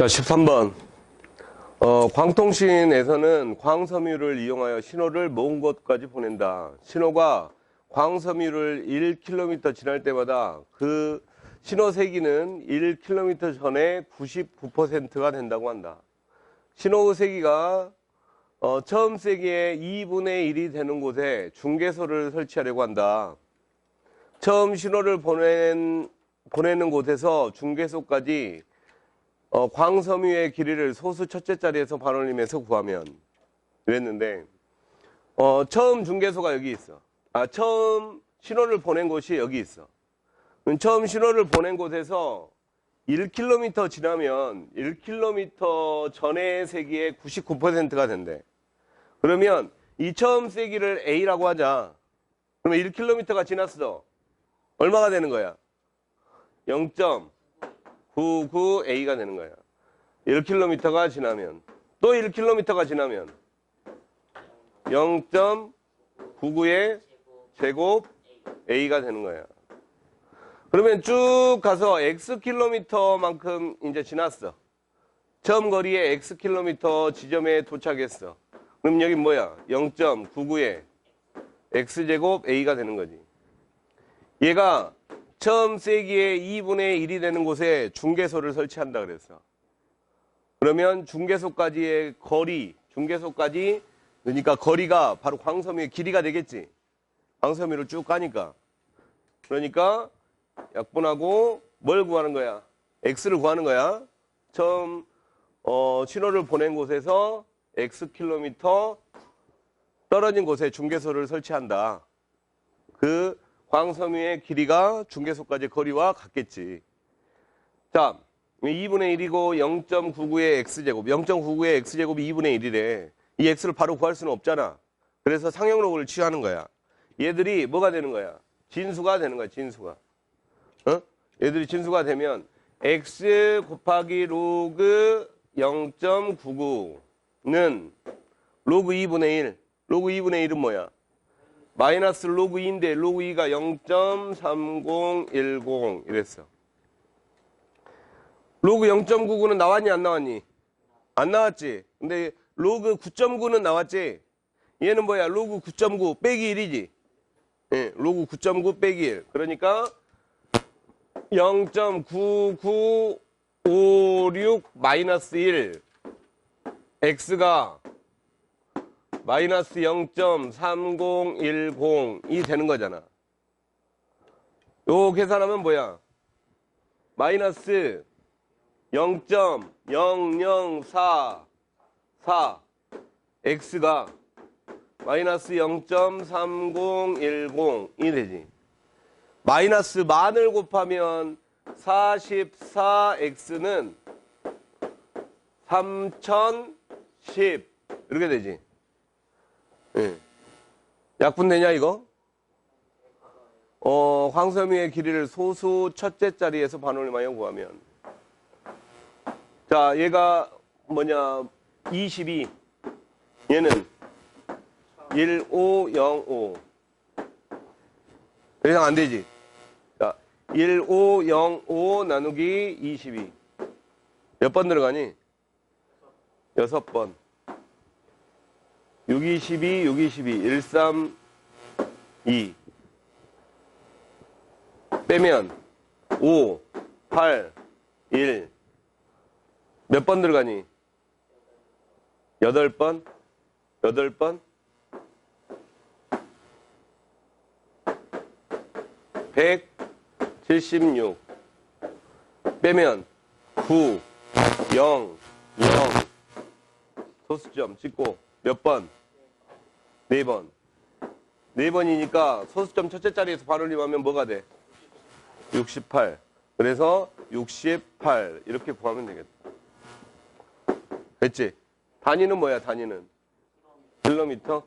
자, 13번. 어, 광통신에서는 광섬유를 이용하여 신호를 먼 곳까지 보낸다. 신호가 광섬유를 1km 지날 때마다 그 신호 세기는 1km 전에 99%가 된다고 한다. 신호 세기가 어, 처음 세기의 2분의 1이 되는 곳에 중계소를 설치하려고 한다. 처음 신호를 보낸, 보내는 곳에서 중계소까지 어, 광섬유의 길이를 소수 첫째 자리에서 반올림해서 구하면 그랬는데 어, 처음 중계소가 여기 있어. 아 처음 신호를 보낸 곳이 여기 있어. 처음 신호를 보낸 곳에서 1km 지나면 1km 전의 세기의 99%가 된대. 그러면 이 처음 세기를 A라고 하자. 그러면 1km가 지났어. 얼마가 되는 거야? 0.99A가 되는 거야. 1km가 지나면 또 1km가 지나면 0.99의 제곱 A가 되는 거야. 그러면 쭉 가서 X킬로미터만큼 이제 지났어. 처음 거리에 X킬로미터 지점에 도착했어. 그럼 여기 뭐야? 0.99의 X제곱 A가 되는 거지. 얘가 처음 세기의 2분의 1이 되는 곳에 중계소를 설치한다 그랬어. 그러면 중계소까지의 거리, 중계소까지 그러니까 거리가 바로 광섬유의 길이가 되겠지. 광섬유를 쭉 가니까. 그러니까 약분하고 뭘 구하는 거야? x를 구하는 거야. 처음 어, 신호를 보낸 곳에서 x 킬로미터 떨어진 곳에 중계소를 설치한다. 그 광섬유의 길이가 중계소까지 거리와 같겠지. 자, 2분의 1이고 0.99의 x제곱, 0.99의 x제곱이 2분의 1이래. 이 x를 바로 구할 수는 없잖아. 그래서 상형로그를 취하는 거야. 얘들이 뭐가 되는 거야? 진수가 되는 거야, 진수가. 어? 얘들이 진수가 되면 x 곱하기 로그 0.99는 로그 2분의 1. 로그 2분의 1은 뭐야? 마이너스 로그 2인데 로그 2가 0.3010 이랬어. 로그 0.99는 나왔니 안 나왔니? 안 나왔지. 근데 로그 9.9는 나왔지. 얘는 뭐야? 로그 9.9 빼기 1이지. 예, 로그 9.9 빼기 1. 그러니까 0.9956 마이너스 1 x가 마이너스 0.3010이 되는 거잖아. 요 계산하면 뭐야? 마이너스 0.0044 x가 마이너스 0.3010이 되지. 마이너스 만을 곱하면 44x는 3010 이렇게 되지. 예. 약분 되냐 이거? 어, 황섬유의 길이를 소수 첫째 자리에서 반올림하여 구하면 자, 얘가 뭐냐 22 얘는 1505 더 이상 안 되지. 자, 1505 나누기 22 몇 번 들어가니? 여섯 번. 6, 22, 6, 22, 1, 3, 2. 빼면 5, 8, 1. 몇 번 들어가니? 8번? 8번? 176. 빼면 9, 0, 0. 소수점 찍고 몇 번? 네 번. 네 번이니까 소수점 첫째 자리에서 반 올림하면 뭐가 돼? 68. 그래서 68 이렇게 구하면 되겠다. 됐지? 단위는 뭐야 단위는? 킬로미터?